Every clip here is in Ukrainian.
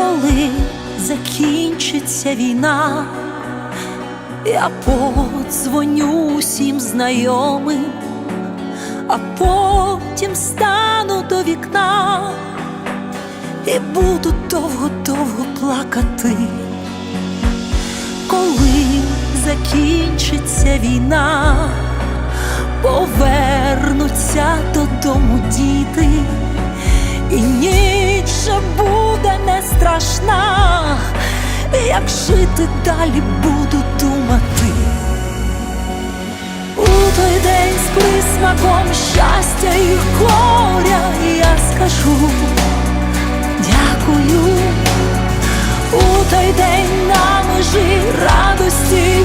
коли закінчиться війна, я подзвоню усім знайомим, а потім стану до вікна і буду довго-довго плакати, коли закінчиться війна, повернуться додому діти, і ніч буде страшна, як жити далі буду думати. У той день з присмаком щастя і горя я скажу дякую. У той день на межі радості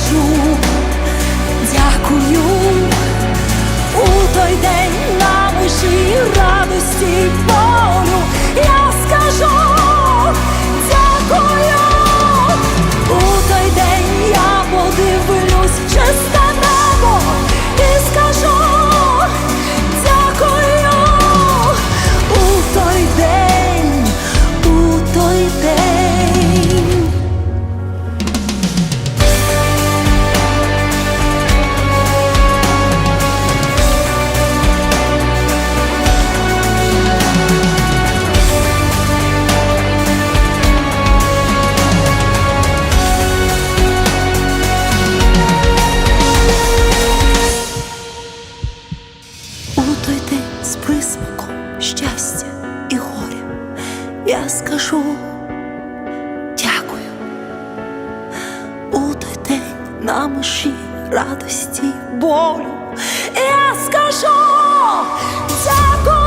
я скажу дякую. Присмаком щастя і горя я скажу дякую. У на межі радості болю я скажу дякую.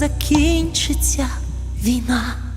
Закінчиться війна.